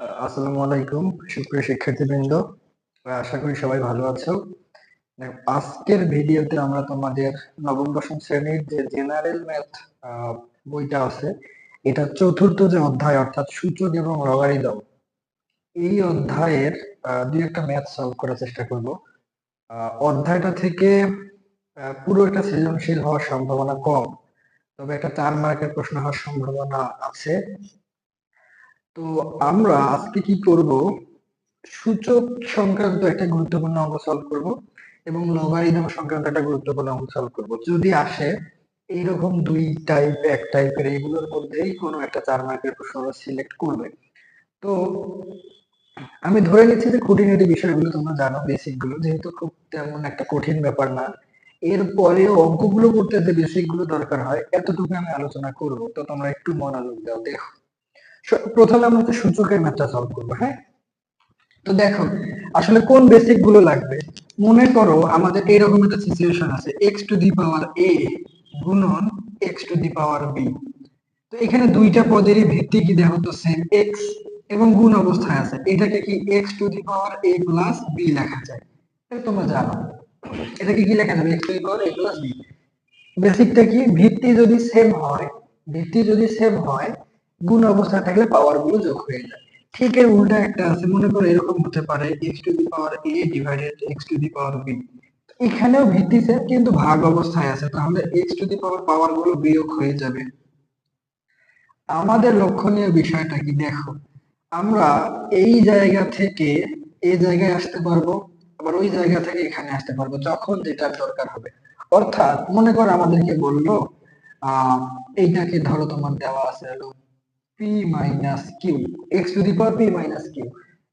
আসসালামু আলাইকুম। সুপ্রিয় শিক্ষার্থীবৃন্দ আশা করি সবাই ভালো আছো। আজকের ভিডিওতে আমরা তোমাদের নবম, দশম শ্রেণির যে জেনারেল ম্যাথ বইটা আছে এটা চতুর্থ যে অধ্যায়, অর্থাৎ সূচক এবং লগারিদম, এই অধ্যায়ের দুই একটা ম্যাথ সলভ করার চেষ্টা করব। অধ্যায়টা থেকে পুরো একটা সৃজনশীল হওয়ার সম্ভাবনা কম, তবে একটা চার মার্কের প্রশ্ন হওয়ার সম্ভাবনা আছে। তো আমরা আজকে কি করব? সূচক সংক্রান্ত একটা গুরুত্বপূর্ণ অঙ্ক সলভ করব এবং লগারিদম সংক্রান্ত একটা গুরুত্বপূর্ণ অঙ্ক সলভ করব। যদি আসে, এইরকম দুই টাইপ এক টাইপের এইগুলোর মধ্যেই কোনো একটা চার মার্কের প্রশ্ন সিলেক্ট করবে। তো আমি ধরে নিচ্ছি যে খুঁটিনাটি বিষয়গুলো তোমরা জানো বেসিকগুলো, যেহেতু খুব তেমন একটা কঠিন ব্যাপার না। এরপরেও অঙ্কগুলো করতে যে বেসিকগুলো দরকার হয়, এতটুকু আমি আলোচনা করব। তো তোমরা একটু মনোযোগ দাও, দেখো। প্রথমে আমরা হচ্ছে সূচকের ম্যাথটা সলভ করব হ্যাঁ? তো দেখো, আসলে কোন বেসিকগুলো লাগবে? মনে করো আমাদের এরকম একটা সিচুয়েশন আছে এক্স টু দি পাওয়ার এ গুণন X to the power B তো এখানে দুইটা পদেরই ভিত্তি কি দেখো তো সেম এক্স এবং গুণ অবস্থায় আছে। এটাকে কি X to the power A plus B লেখা যায়? এটা তোমরা জানো। এটাকে কি লেখা যাবে? X to the power A plus B বেসিকটা কি? ভিত্তি যদি সেম হয়, ভিত্তি যদি সেম হয় গুণ অবস্থায় থাকলে পাওয়ারগুলো যোগ হয়ে যায়। ঠিক এর উল্টা একটা আছে, মনে করো এরকম হতে পারে X to the power A divided X to the power B এখানেও ভিত্তি সেম কিন্তু ভাগ অবস্থায় আছে, তাহলে এক্স টু দি পাওয়ার পাওয়ারগুলো বিয়োগ হয়ে যাবে। আমাদের লক্ষণীয় বিষয়টা কি, দেখো, আমরা এই জায়গা থেকে এই জায়গায় আসতে পারব, আবার ওই জায়গা থেকে এখানে আসতে পারব, যখন যেটার দরকার হবে। অর্থাৎ মনে করো আমাদেরকে বলল, আহ, এইটাকে ধরো তোমার দেওয়া আছে P minus Q X two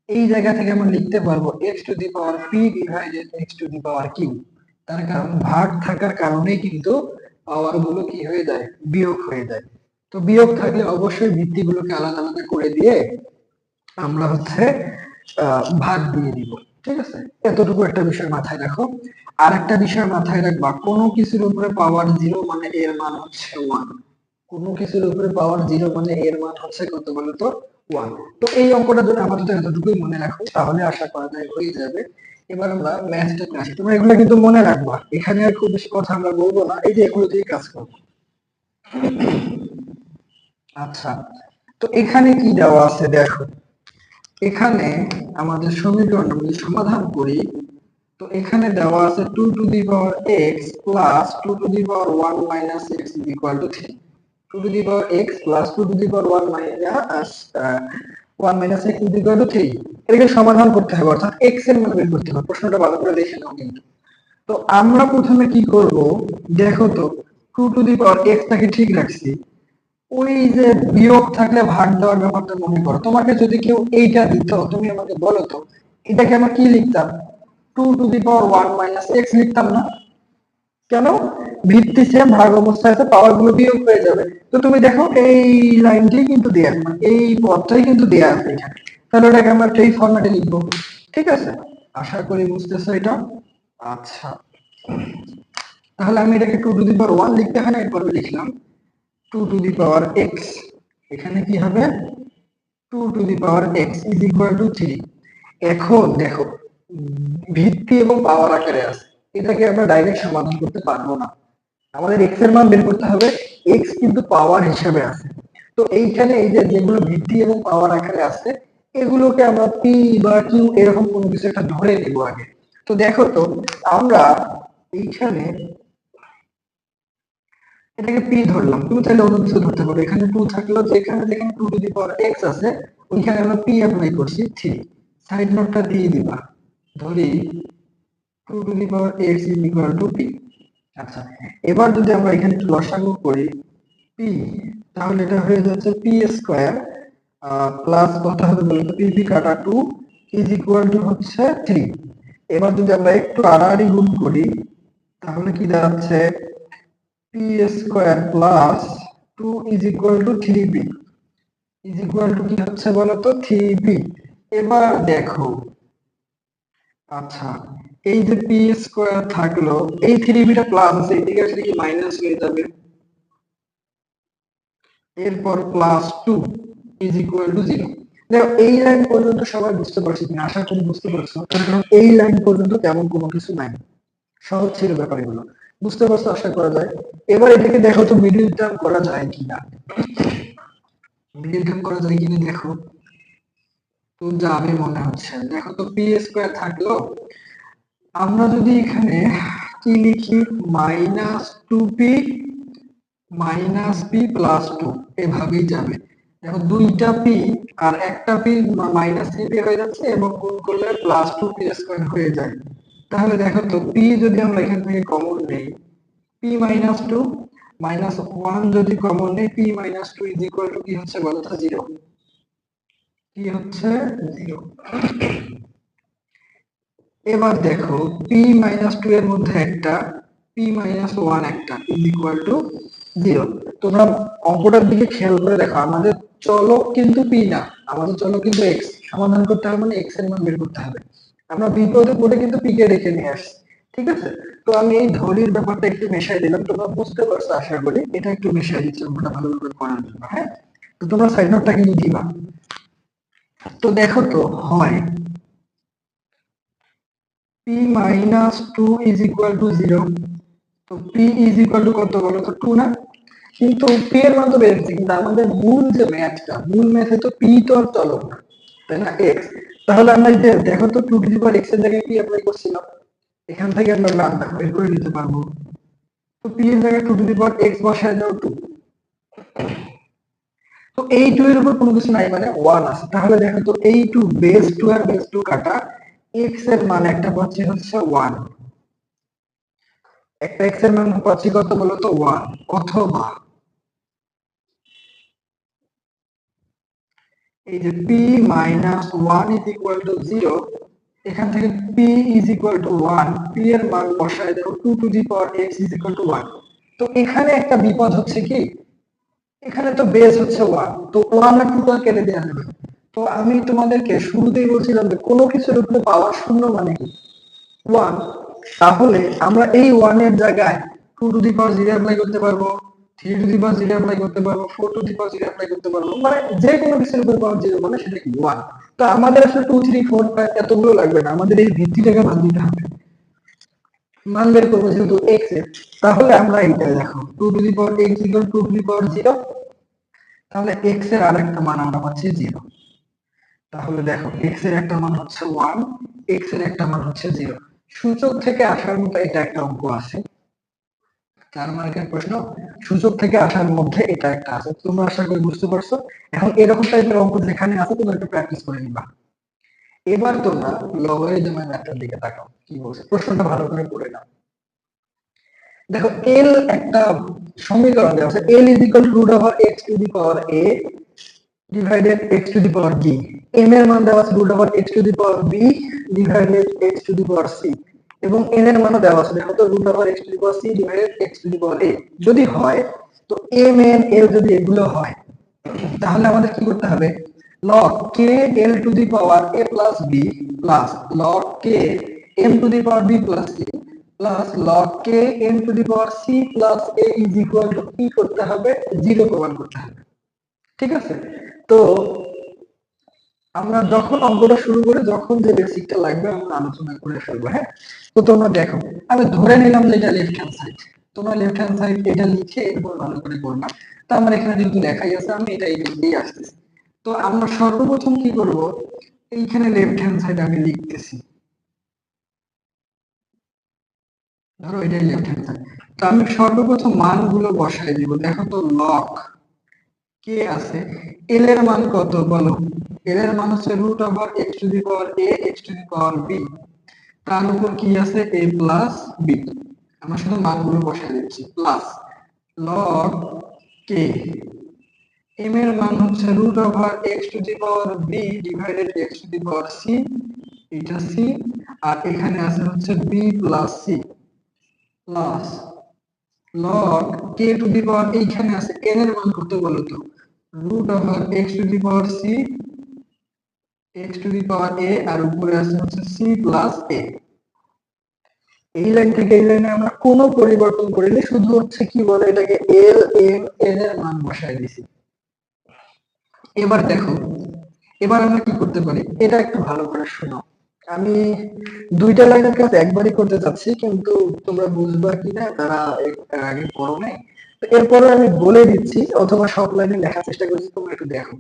এই জায়গা থেকে আমরা লিখতে পারব তার কারণ ভাগ থাকার কারণেই কিন্তু পাওয়ারগুলো কি হয়ে যায়? বিয়োগ হয়ে যায়। তো বিয়োগ থাকলে অবশ্যই আলাদা আলাদা করে দিয়ে আমরা হচ্ছে ভাগ দিয়ে দিব। ঠিক আছে? এতটুকু একটা বিষয় মাথায় রাখো। আর একটা বিষয় মাথায় রাখবা, কোনো কিছুর উপরে পাওয়ার জিরো মানে এর মান হচ্ছে ওয়ান কোনো কিছুর উপরে পাওয়ার জিরো মানে এর মান হচ্ছে কত বলো তো ওয়ান তো এই অঙ্কটার জন্য আপাতত এতটুকুই মনে রাখো, তাহলে আশা করা যায় হয়ে যাবে। এবার আমরা ম্যাথটা আসি তোমরা এগুলো কিন্তু মনে রাখবা। এখানে আর খুব বেশি কথা আমরা বলব না। এই যে এগুলো দিয়ে কাজ করব। আচ্ছা তো এখানে কি দেওয়া আছে দেখো? এখানে আমাদের সমীকরণ যদি সমাধান করি। তো এখানে দেওয়া আছে two to the power X plus two to the power one minus X equal to three two to the power X plus two to the power one minus one minus X is equal to three এটাকে সমাধান করতে হবে, অর্থাৎ এক্সের মান বের করতে হবে। প্রশ্নটা ভালো করে দেখে নাও কিন্তু। তো আমরা প্রথমে কি করব? দেখো তো টু টু দি পাওয়ার এক্সটাকে ঠিক রাখছি। ওই যে বিয়োগ থাকলে ভাগ দেওয়ার ব্যাপারটা মনে করো। তোমাকে যদি কেউ এইটা দিত, তুমি আমাকে বলো তো, এটাকে আমরা কি লিখতাম? Two to the power one minus X লিখতাম না। কেন? ভিত্তি সেম ভাগ অবস্থায় আছে পাওয়ারগুলো বিয়োগ হয়ে যাবে। তো তুমি দেখো, এই লাইনটি কিন্তু দেয়া মানে এই পদটাই কিন্তু দেয়া আছে এখানে। তাহলে ওটাকে আমরা এই ফরম্যাটে লিখব। ঠিক আছে? আশা করি বুঝতেছো এটা? আচ্ছা। তাহলে আমি এটাকে two to the power one লিখতে হয় না, এরপরে লিখলাম two to the power X এখানে কি হবে? Two to the power X is equal to three এখন দেখো ভিত্তি এবং পাওয়ার আকারে আছে। এটাকে আমরা ডাইরেক্ট সমাধান করতে পারব না। আমাদের এক্সের মান বের করতে হবে। এক্স কিন্তু পাওয়ার হিসেবে আছে। তো এইখানে এই যেগুলো ভিত্তি এবং পাওয়ার আকারে আছে এগুলোকে আমরা পি বা কিউ এরকম কোনো কিছু একটা ধরে নিব আগে। তো দেখো তো, আমরা এইখানে এটাকে পি ধরলাম। তুমি তাহলে অন্য কিছু ধরতে পারো এখানে টু থাকল যেখানে যেখানে two to the power X আছে, ওইখানে আমরা পি অ্যাপ্লাই করছি থ্রি সাইড নোটটা দিয়ে দিবা। ধরি two to the power X equal to P আচ্ছা এবার যদি আমরা এখানে একটু লসাগু করি পি তাহলে এটা হয়ে যাচ্ছে পি স্কোয়ার প্লাস কত হবে বলতো পি পি কাটা টু ইজ ইকুয়াল টু হচ্ছে থ্রি এবার যদি আমরা একটু আড়াআড়ি গুণ করি, তাহলে কি দাঁড়াচ্ছে? P square plus two is equal to three P is equal to কি হচ্ছে বলতো? থ্রি পি এবার দেখো আচ্ছা এই যে পি স্কোয়ার থাকল, এই থ্রি বিটা প্লাস আছে এদিকে আসলে কি মাইনাস হয়ে যাবে। এরপর plus two is equal to zero দেখো, এই লাইন পর্যন্ত সবাই বুঝতে পারছি কিনা, আশা করি বুঝতে পারছ। কারণ এই লাইন পর্যন্ত তেমন কোনো কিছু নাই। সহজ ছিল ব্যাপারগুলো। বুঝতে পারছ, আশা করা যায়? এবার এটাকে দেখো তো মিডিল টার্ম করা যায় কিনা। মিডিল টার্ম করা যায় কিনা দেখো। তো যাবে মনে হচ্ছে। দেখো তো পি স্কোয়ার থাকল। আমরা যদি এখানে কি লিখি? Minus two P, minus P plus two, এভাবেই যাবে। দেখো, দুইটা পি আর একটা পি মাইনাস থ্রি পি হয়ে যাচ্ছে এবং গুণ করলে প্লাস টু পি স্কোয়ার হয়ে যায়। তাহলে দেখো তো, পি যদি আমরা এখান থেকে কমন নেই, P minus two, minus one যদি কমন নেই, P minus two is equal to কি হচ্ছে বলো তো? জিরো। কি হচ্ছে? জিরো। এবার দেখো পি মাইনাস টু এর মধ্যে একটা পি মাইনাস ওয়ান একটা ইজ ইকুয়াল টু জিরো তোমরা অঙ্কটার দিকে খেয়াল করে দেখো, আমাদের চলক কিন্তু পি না, আমাদের চলক কিন্তু এক্স সমাধান করতে হবে মানে এক্সের মান বের করতে হবে। আমরা বিপদে পড়ে কিন্তু পি কে রেখে নিয়ে আসছি, ঠিক আছে? তো আমি এই ধলির ব্যাপারটা একটু মেশাই দিলাম, তোমরা বুঝতে পারছ, আশা করি। এটা একটু মেশাই দিচ্ছি অঙ্কটা ভালো করে করার জন্য হ্যাঁ? তো তোমরা সাইড নোটটা কিন্তু দিবা। তো দেখো তো, হয়। P minus two is equal to zero তো p ইজ ইকুয়াল টু কত বলো তো? টু না? কিন্তু p এর মান তো বেড়েছে, কিন্তু আমাদের মূল যে ম্যাথটা মূল ম্যাথে তো p তো আর চলক না, তাই না? X তাহলে আমরা যে দেখো তো two to the power x এর জায়গায় কি অ্যাপ্লাই করছিলাম, এখান থেকে আমরা মানটা বের করে নিতে পারব। তো p এর জায়গায় two to the power x বসায় দাও টু তো এই টু এর উপর কোনো কিছু নাই মানে ওয়ান আছে। তাহলে দেখো তো এই টু বেস টু আর বেস টু কাটা এক্সের মান একটা পাচ্ছি হচ্ছে ওয়ান একটা এক্সের মান পাচ্ছি কত বলো তো ওয়ান অথবা এই যে P minus one is equal zero এখান থেকে P is equal to one P এর মান বসায় দেবো two to the power X is two one তো এখানে একটা বিপদ হচ্ছে কি? এখানে তো বেস হচ্ছে ওয়ান তো ওয়ান আর টু কেটে দেওয়া যাবে। তো আমি তোমাদেরকে শুরুতেই বলছিলাম যে কোনো কিছুর উপরে পাওয়ার শূন্য মানে কি? ওয়ান তাহলে আমরা এই ওয়ানের জায়গায় two to the power zero apply করতে পারব three to the power zero apply করতে পারব four to the power zero apply করতে পারব মানে যে কোনো কিছুর উপর পাওয়ার জিরো মানে সেটা কি? ওয়ান তো আমাদের আসলে টু থ্রি ফোর ফাইভ এতগুলো লাগবে না, আমাদের এই ভিত্তিটাকে বাদ দিতে হবে। মান বের করব যেহেতু এক্সের। তাহলে আমরা এইটা দেখো two to the power X equal to two to power zero zero এক্সের আরেকটা মান আমরা পাচ্ছি জিরো তাহলে দেখো এক্সের একটা মান হচ্ছে ওয়ান এক্সের একটা মান হচ্ছে জিরো সূচক থেকে আসার মতো এটা একটা অঙ্ক আছে। চার মার্কের প্রশ্ন? সূচক থেকে আসার মধ্যে এটা একটা আছে। তোমরা আশা করি বুঝতে পারছ? এখন এরকম টাইপের অঙ্ক যেখানে আছে, তোমরা একটু প্র্যাকটিস করে নিবা। এবার তোমরা লগারিদমের ম্যাথের দিকে তাকাও। কি বলছে? প্রশ্নটা ভালো করে পড়ে নাও। দেখো এল একটা সমীকরণ দেওয়া আছে। L is equal to root over X to the power A divided X to the power B M এর মান দেওয়া আছে root over X to the power B divided X to the power C এবং N এর মানও দেওয়া আছে, দেখো তো root over X to the power C divided X to the power যদি হয়, তো এম এন এল যদি এগুলো হয়, তাহলে আমাদের কি করতে হবে? log k l to the power a plus b plus log k m to the power b plus c plus log k m to the power c plus a is equal to কি করতে হবে? Zero প্রমাণ করতে হবে। ঠিক আছে? তো আমরা যখন অঙ্কটা শুরু করে যখন যে বেসিকটা লাগবে, আমরা আলোচনা করে ফেলব হ্যাঁ? তো তোমরা দেখো, আমি ধরে নিলাম যে এটা লেফট হ্যান্ড সাইড তোমরা লেফট হ্যান্ড সাইড এটা লিখে এরপর ভালো করে করবা তো আমার এখানে যেহেতু লেখাই আছে, আমি এটা এই দিয়েই আসতেছি। তো আমরা সর্বপ্রথম কি করব? এইখানে লেফট হ্যান্ড সাইড আমি লিখতেছি। ধরো এটাই লেফট হ্যান্ড সাইড তো আমি সর্বপ্রথম মানগুলো বসাই দিব। দেখো তো লক কে আছে? এল এর মান কত বলো? এল এর মান হচ্ছে root over X to the power A X to the power B তার উপর কি আছে? এ প্লাস বি আমরা শুধু মানগুলো বসাই দিচ্ছি। প্লাস লগ কে এম এর মান হচ্ছে root over X to the power B divided X to the power C এটা সি আর এখানে আছে হচ্ছে B plus C plus log K to the power এইখানে আছে। এন এর মান কত বলো তো? Root over X to the power C X to the power A আর উপরে আছে হচ্ছে প্লাস এ এই লাইন থেকে এই লাইনে আমরা কোনো পরিবর্তন করিনি, শুধু হচ্ছে কি বলে এটাকে এল এম এন এর মান বসায় দিছি এবার দেখো, এবার আমরা কি করতে পারি? এটা একটু ভালো করে শোনো। আমি দুইটা লাইনের কাজ একবারই করতে চাচ্ছি, কিন্তু তোমরা বুঝবা কিনা, তারা আগে পড়ো নাই। এরপরে আমি বলে দিচ্ছি, অথবা সব লাইনে লেখার চেষ্টা করছি, তোমরা একটু দেখো।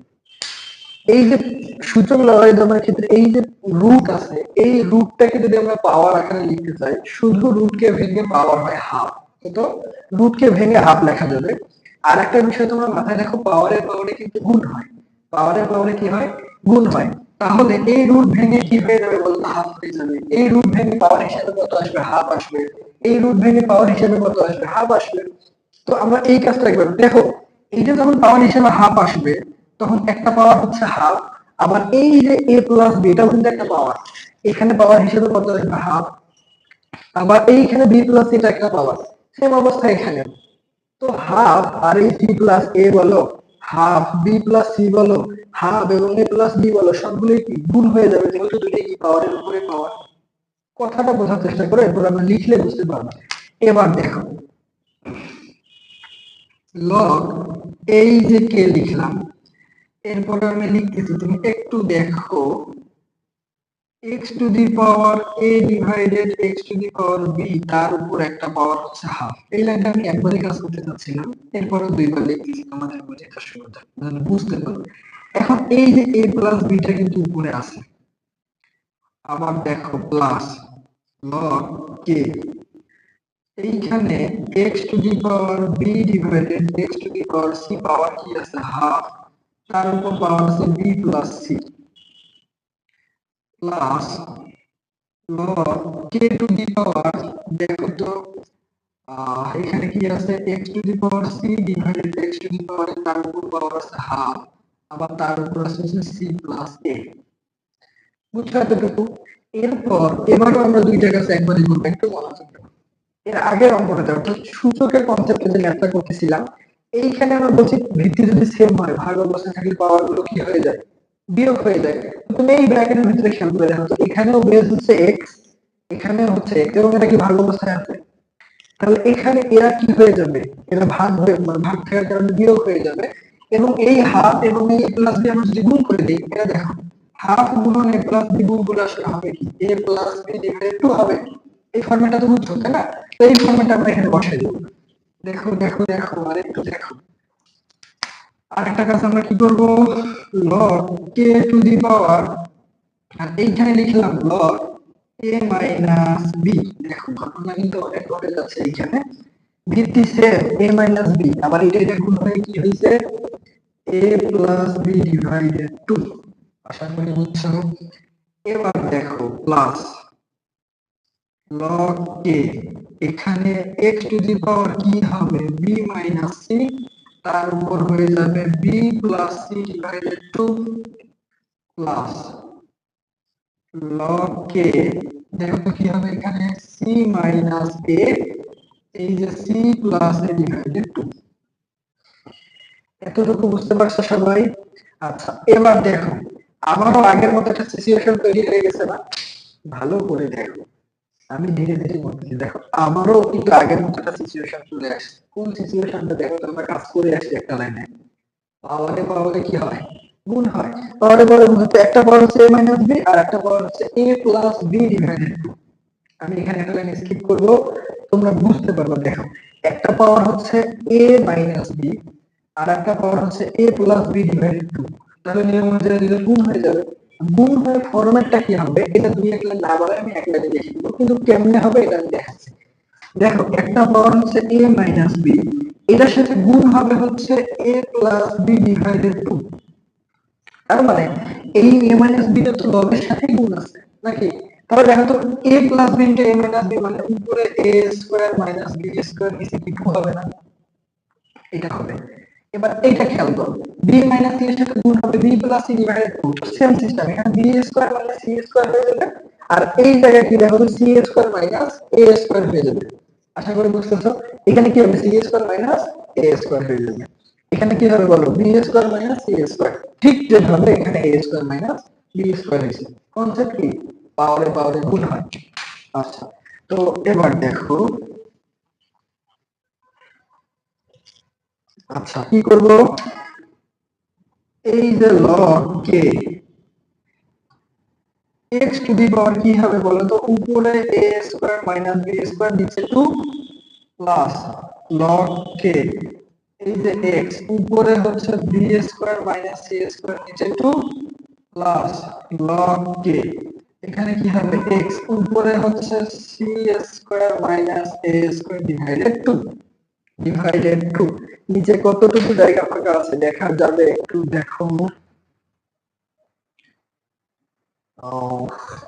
এই যে সূচক লগারিদমের ক্ষেত্রে এই যে রুট আছে, এই রুটটাকে যদি আমরা পাওয়ার আকারে লিখতে চাই, শুধু রুটকে ভেঙে পাওয়ার হয় হাফ তো? রুটকে ভেঙে হাফ লেখা যাবে। আর একটা বিষয় তোমরা মাথায় রাখো পাওয়ারের পাওয়ারে কিন্তু গুণ হয়। পাওয়ারের পাওয়ারে কি হয়? গুণ হয়। তাহলে এই রুট ভেঙে কি হয়ে যাবে বলতো? হাফ হয়ে যাবে। এই রুট ভেঙে পাওয়ার হিসাবে কত আসবে? হাফ আসবে। এই রুট ভেঙে পাওয়ার হিসাবে কত আসবে? হাফ আসবে। তো আমরা এই কাজটা একবার দেখো এইটা যখন পাওয়ার হিসেবে হাফ আসবে, তখন একটা পাওয়ার হচ্ছে হাফ আবার এই যে এ প্লাস বি এটাও কিন্তু একটা পাওয়ার এখানে পাওয়ার হিসেবে কত আসবে হাফ আবার এইখানে বি প্লাস এটা একটা পাওয়ার সেম অবস্থা এখানে। তো হাফ আর এই সি প্লাস এ বলো হাফ বি প্লাস সি বলো হাফ এবং এ প্লাস বি বলো, সবগুলোই কি গুণ হয়ে যাবে? যেহেতু দুটোই কি পাওয়ারের উপরে পাওয়ার কথাটা বোঝার চেষ্টা করো, এরপর আমরা লিখলে বুঝতে পারব। এবার দেখো। লগ, এই যে কে লিখলাম, এরপরে আমি লিখতেছি, তুমি একটু দেখো X to the power A divided X to the power B তার উপর একটা পাওয়ার হচ্ছে হাফ এই লাইনটা আমি একবারই কাজ করতে চাচ্ছিলাম এরপরে দুইবার লিখতেছি, তোমাদের বুঝতে সুবিধা বুঝতে পারো। এখন এই যে এ প্লাস বিটা কিন্তু উপরে আছে। আবার দেখো প্লাস লগ কে এইখানে x to the power B divided X to the power C power কি আছে হাফ তার উপর পাওয়ার আছে B plus C plus log K to the power দেখো তো এখানে কি আছে? X to the power C divided X to the power তার উপর পাওয়ার আছে হাফ আবার তার উপর আছে সি প্লাস এ বুঝছ এতটুকু? এরপর, এবারও আমরা দুইটা কাছে একবারই করব মনোযোগ দাও। এর আগের অঙ্কটাতে, অর্থাৎ সূচকের কনসেপ্টে যে ম্যাথটা করতেছিলাম, এইখানে আমরা বলছি ভিত্তি যদি সেম হয় ভাগ অবস্থায় থাকলে পাওয়ারগুলো কি হয়ে যায়? বিয়োগ হয়ে যায়। তুমি এই ব্র্যাকেটের ভিতরে খেয়াল করে দেখো এখানেও বেস হচ্ছে এক্স এখানেও হচ্ছে এক্স এবং এটা কি ভাগ অবস্থায় আছে? তাহলে এখানে এরা কি হয়ে যাবে? এরা ভাগ হয়ে মানে ভাগ থাকার কারণে বিয়োগ হয়ে যাবে, এবং এই হাফ এবং এই প্লাস বি আমরা যদি গুণ করে দিই এটা দেখো হাফ গুণন এ প্লাস বি গুণ আসলে হবে কি? A plus B divided two হবে এই ফর্মেটটা তো বুঝছ তাই না? তো এই ফর্মেটটা আমরা এখানে বসাই দেবো। দেখো দেখো দেখো, আর একটু দেখো। আরেকটা কাজ আমরা কি করব? লগ কে টু দি পাওয়ার আর এইখানে লিখলাম লগ এ মাইনাস বি দেখো, ঘটনা কিন্তু অনেক ঘটে যাচ্ছে এইখানে। ভিত্তি সেম এ মাইনাস বি আবার এটা এটা গুণ হয়ে কি হয়েছে? A plus B divided two আশা করি বুঝছ? এবার দেখো প্লাস লগ কে এখানে x টু দি পাওয়ার কি হবে? b মাইনাস সি তার উপর হয়ে যাবে b plus C divided two plus log K দেখো কি হবে এখানে? c মাইনাস a, এই যে c plus a divided two এতটুকু বুঝতে পারছ সবাই? আচ্ছা এবার দেখো, আমারও আগের মতো একটা সিচুয়েশন তৈরি হয়ে গেছে না? ভালো করে দেখো। আমি ধীরে ধীরে বলতেছি, দেখো, আমারও কিন্তু আগের মতো একটা সিচুয়েশন চলে আসছে কোন সিচুয়েশনটা দেখো আমরা কাজ করে আসছি একটা লাইনে পাওয়ারে পাওয়ারে কি হয়? গুণ হয়। পাওয়ারে পাওয়ারে গুণ হচ্ছে, একটা পাওয়ার হচ্ছে a মাইনাস বি আর একটা পাওয়ার হচ্ছে a প্লাস বি ডিভাইডেড আমি এখানে একটা লাইন স্কিপ করব, তোমরা বুঝতে পারবে, দেখো। একটা পাওয়ার হচ্ছে a মাইনাস বি আর একটা পাওয়ার হচ্ছে a plus B divided two তাহলে নিয়ম অনুযায়ী গুণ হয়ে যাবে গুণ হয়ে ফরম্যাটটা কি হবে? এটা দুই এক লাইন না বলে আমি এক লাইনে দেখে দেবো। কিন্তু কেমনে হবে এটা আমি দেখাচ্ছি। দেখো, একটা পাওয়ার হচ্ছে a মাইনাস বি এটার সাথে গুণ হবে হচ্ছে a plus B divided two তার মানে এই a মাইনাস বি টা তো লবের সাথে গুণ আছে, নাকি? তাহলে দেখো তো, a plus B into a minus B মানে উপরে a square minus B square নিচে কি হবে না। এটা হবে। এবার এইটা খেয়াল করো। B মাইনাস c এর সাথে গুণ হবে b plus c divided two same system এখানে b square minus c square হয়ে যাবে, আর এই জায়গায় কি দেখো c square minus a square হয়ে যাবে। আশা করি বুঝতেছো? এখানে কি হবে? C square minus a square হয়ে যাবে। এখানে কি হবে বলো? B square minus c square ঠিক যেভাবে এখানে a square minus b square হয়েছে। কনসেপ্ট কি? পাওয়ারে পাওয়ারে গুণ হয়। আচ্ছা তো এবার দেখো আচ্ছা কি করব? এই যে log K X to the power কি হবে বলো তো? উপরে A square minus B square নিচে টু প্লাস লগ কে এই যে এক্স উপরে হচ্ছে B square minus C square নিচে টু প্লাস লগ কে এখানে কি হবে? এক্স উপরে হচ্ছে C square minus A square divided two divided two নিচে কতটুকু জায়গা ফাঁকা আছে দেখা যাবে একটু দেখো।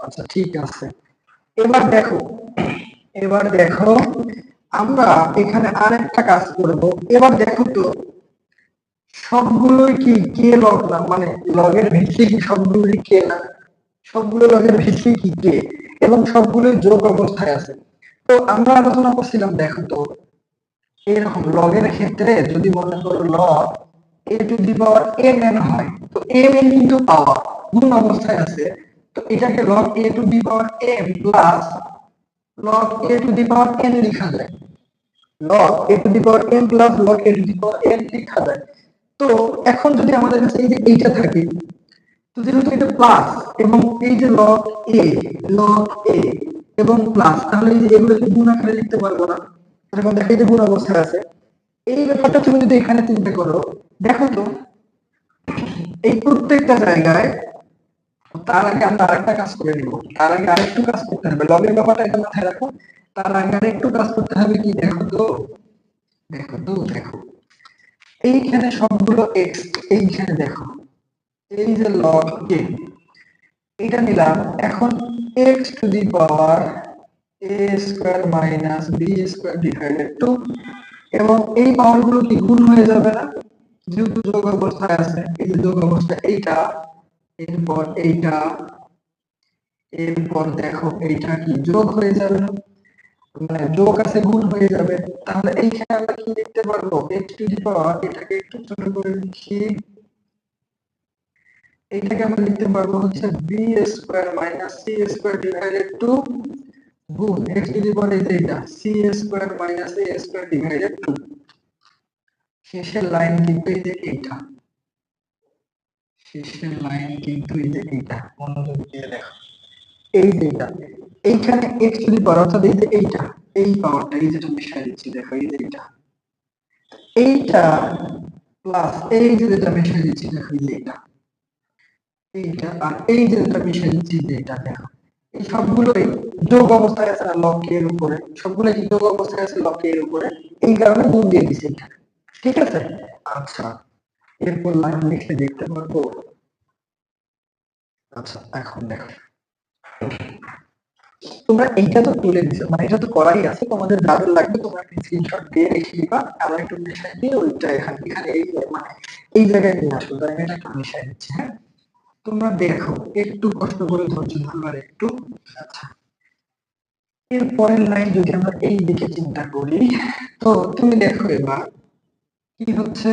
আচ্ছা ঠিক আছে। এবার দেখো এবার দেখো, আমরা এখানে আরেকটা কাজ করব। এবার দেখো তো, সবগুলোই কি, কে লগ না? মানে লগের ভিত্তি কি সবগুলোই কে না? সবগুলো লগের ভিত্তি কি কে? এবং সবগুলোই যোগ অবস্থায় আছে। তো আমরা আলোচনা করছিলাম, দেখো তো এরকম লগের ক্ষেত্রে যদি মনে করো log A to the power M N হয়, তো এম এন কিন্তু পাওয়ার গুণ অবস্থায় আছে। তো এটাকে log A to the power M plus log A to the power N লেখা যায়। Log A to the power N plus log A to the power N লেখা যায়। তো এখন যদি আমাদের কাছে এই যে এইটা থাকে, তো যেহেতু এটা প্লাস এবং এই যে লগ এ লগ এ এবং প্লাস তাহলে এই যে এগুলোকে গুণ আকারে লিখতে পারব না। এরকম দেখো যে গুণ অবস্থায় আছে। এই ব্যাপারটা তুমি যদি এখানে চিন্তা করো, দেখো তো, এই প্রত্যেকটা জায়গায় তার আগে আমরা আরেকটা কাজ করে নিব। তার আগে আরেকটু কাজ করতে হবে। লগের ব্যাপারটা এটা মাথায় রাখো। তার আগে আরেকটু কাজ করতে হবে কি? দেখো তো দেখো তো, দেখো। এইখানে সবগুলো এক্স এইখানে দেখো। এই যে লগ কে এটা নিলাম। এখন X to the power A square minus B square divided two এবং এই পাওয়ারগুলো কি গুণ হয়ে যাবে না? যেহেতু যোগ অবস্থায় আছে, এই যোগ অবস্থা এইটা এরপর এইটা এরপর দেখো এইটা কি যোগ হয়ে যাবে? না মানে যোগ আছে, গুণ হয়ে যাবে। তাহলে এইখানে আমরা কি লিখতে পারব? এক্স টু দি পাওয়ার এটাকে একটু ছোট করে লিখি। এইটাকে আমরা লিখতে পারব হচ্ছে B square minus C square divided two গুণ এক্স টু দি পাওয়ার এই এটা C square minus A square divided two শেষের লাইন কিন্তু এই যে এইটা শেষের লাইন কিন্তু এই যে এইটা মনোযোগ দিয়ে দেখো এই যে এটা এইখানে এক্স টু দি পাওয়ার অর্থাৎ এই যে এইটা, এই পাওয়ারটা এই যেটা মিশাই দিচ্ছি দেখো, এই যে এইটা। এইটা প্লাস এই যে যেটা মিশাই দিচ্ছি, দেখো, এই যে এইটা। এইটা আর এই যে যেটা মিশাই দিচ্ছি যে এটা দেখো। এই সবগুলোই যোগ অবস্থায় আছে লক এর উপরে। সবগুলো কি যোগ অবস্থায় আছে? লক এর উপরে। এই কারণে গুণ দিয়ে এটা ঠিক আছে? আচ্ছা। এরপর লাইন লিখে দেখতে পারব। আচ্ছা এখন দেখো। তোমরা এইটা তো তুলে দিছো। মানে এটা তো করাই আছে। তোমাদের যাদের লাগবে তোমরা স্ক্রিনশট দিয়ে রেখে দিবা। একটু মিশাই দিয়ে ওইটা এখানে এখানে এই মানে এই জায়গায় নিয়ে আসব আমি এটা একটু মিশাই দিচ্ছি হ্যাঁ? তোমরা দেখো, একটু কষ্ট করে ধৈর্য ধরবার একটু। আচ্ছা। এর পরের লাইন যদি আমরা এই দিকে চিন্তা করি, তো তুমি দেখো এবার কি হচ্ছে?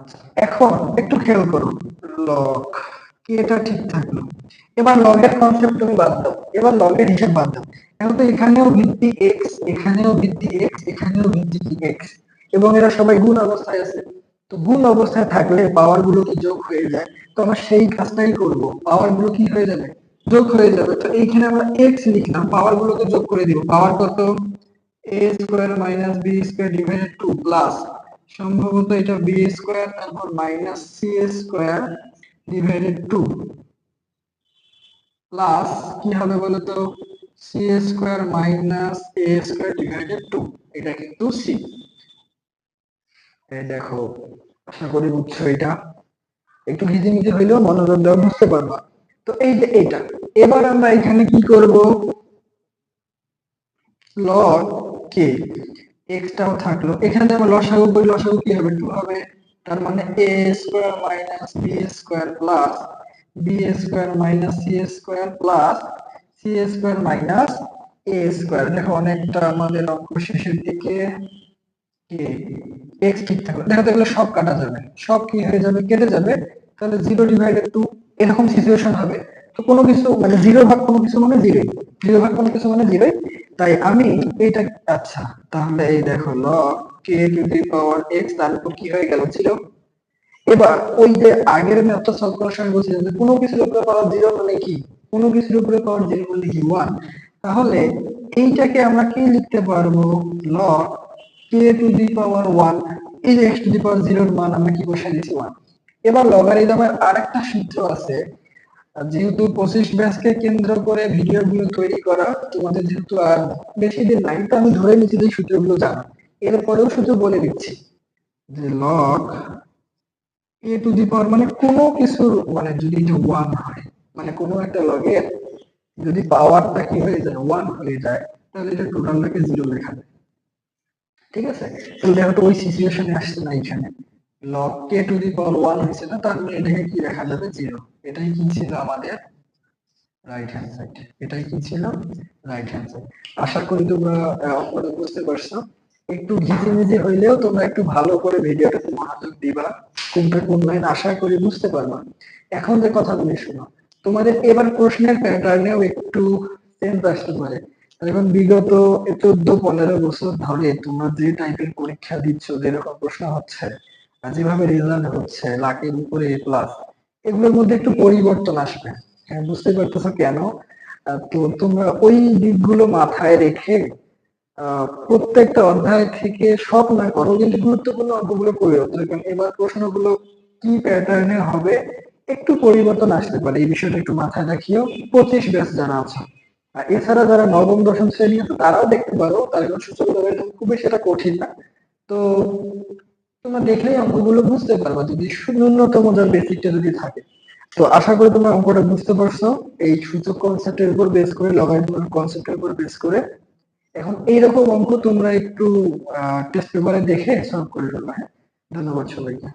আচ্ছা এখন একটু খেয়াল করো লগ কি এটা ঠিক থাকল? এবার লগের কনসেপ্ট তুমি বাদ দাও, এবার লগের হিসাব বাদ দাও। এখন তো এখানেও ভিত্তি এক্স এখানেও ভিত্তি এক্স এখানেও ভিত্তি এক্স এবং এরা সবাই গুণ অবস্থায় আছে। তো গুণ অবস্থায় থাকলে পাওয়ারগুলো কি যোগ হয়ে যায়? আমরা সেই কাজটাই করব। পাওয়ারগুলো কি হয়ে যাবে? যোগ হয়ে যাবে। তো এইখানে আমরা এক্স লিখলাম। পাওয়ার গুলোকে যোগ করে দিব। পাওয়ার কত? A square minus B square divided two plus সম্ভবত এটা বি স্কোয়ার তারপর minus C square divided two plus কি হবে বলতো? C square minus A square divided two এটা কিন্তু সি এই দেখো, আশা করি বুঝছ এটা। একটু ঘিজে নিজে হইলেও মনোযোগ দেওয়া বুঝতে পারবা। তো এই যে এটা, এবার আমরা এখানে কি করব? লগ কে এক্সটাও থাকল। এখানে আমরা লসাগু করি লসাগু কি হবে? টু হবে, তার মানে A square minus B square plus B square minus C square plus C square minus A square দেখো অনেকটা আমাদের অঙ্ক শেষের দিকে এক্স ঠিক থাকল। দেখো এগুলো সব কাটা যাবে। সব কি হয়ে যাবে? কেটে যাবে। তাহলে জিরো ডিভাইডেড টু এরকম সিচুয়েশন হবে। তো কোনো কিছু মানে জিরো ভাগ কোনো কিছু মানে জিরোই জিরো ভাগ কোনো কিছু মানে জিরোই তাই আমি এটা আচ্ছা তাহলে এই দেখো log K to the power X তার উপর কি হয়ে গেল ছিল এবার ওই যে আগের ম্যাথটা সলভ করার সময় বলছিলাম যে কোনো কিছু উপরে পাওয়ার জিরো মানে কি? কোনো কিছুর উপরে পাওয়ার জিরো মানে কি? ওয়ান তাহলে এইটাকে আমরা কি লিখতে পারব? Log K to the power one এই যে এক্স টু দি পাওয়ার জিরোর মান আমরা কি বসাই দিচ্ছি ওয়ান এবার লগারিদমের আরেকটা সূত্র আছে। যেহেতু পঁচিশ ব্যাচকে কেন্দ্র করে ভিডিও গুলো তৈরি করা, তোমাদের যেহেতু আর বেশি দিন নাই, তো আমি ধরে নিচ্ছি যে সূত্রগুলো জানো। এরপরেও শুধু বলে দিচ্ছি যে লগ এ টু দি পাওয়ার মানে কোনো কিছুর মানে যদি এটা ওয়ান হয় মানে কোনো একটা লগের যদি পাওয়ারটা কি হয়ে যায় ওয়ান হয়ে যায়, তাহলে এটা টোটাল টোটালটাকে জিরো লেখা ঠিক আছে? তাহলে দেখো তো ওই সিচুয়েশনে আসছে না এখানে। Log K to the power one হয়েছে না, তার মানে এটাকে কি লেখা যাবে? জিরো এটাই কি ছিল আমাদের? রাইট হ্যান্ড সাইড এটাই কি ছিল? রাইট হ্যান্ড সাইড আশা করি তোমরা অঙ্কটা বুঝতে পারছ। একটু ঘিজিমিজি হইলেও তোমরা একটু ভালো করে ভিডিওটাতে মনোযোগ দিবা। কোনটা কোন লাইন আশা করি বুঝতে পারবা। এখন যে কথা কথাগুলি শোনো। তোমাদের এবার প্রশ্নের প্যাটার্নেও একটু চেঞ্জ আসতে পারে। এখন বিগত চোদ্দ, পনেরো বছর ধরে তোমরা যে টাইপের পরীক্ষা দিচ্ছ, যেরকম প্রশ্ন হচ্ছে যেভাবে রেজাল্ট হচ্ছে লাখের উপরে প্লাস এগুলোর মধ্যে একটু পরিবর্তন আসবে। হ্যাঁ বুঝতে পারতেছো কেন? তো তোমরা ওই দিকগুলো মাথায় রেখে প্রত্যেকটা অধ্যায় থেকে সব না করো, কিন্তু গুরুত্বপূর্ণ অঙ্কগুলো পরিবর্তন কারণ এবার প্রশ্নগুলো কি প্যাটার্নে হবে? একটু পরিবর্তন আসতে পারে, এই বিষয়টা একটু মাথায় রাখিও। পঁচিশ ব্যাচ যারা আছে, আর এছাড়া যারা নবম, দশম শ্রেণি আছে, তারাও দেখতে পারো, তার কারণ সূচক খুব বেশি এটা কঠিন না। তো তোমরা দেখলেই অঙ্কগুলো বুঝতে পারবা যদি ন্যূনতম যার বেসিকটা যদি থাকে। তো আশা করি তোমরা অঙ্কটা বুঝতে পারছ। এই সূচক কনসেপ্টের উপর বেস করে লগারিদমের কনসেপ্টের উপর বেস করে। এখন এইরকম অঙ্ক তোমরা একটু টেস্ট পেপারে দেখে সলভ করে ফেলবা হ্যাঁ? ধন্যবাদ সবাইকে।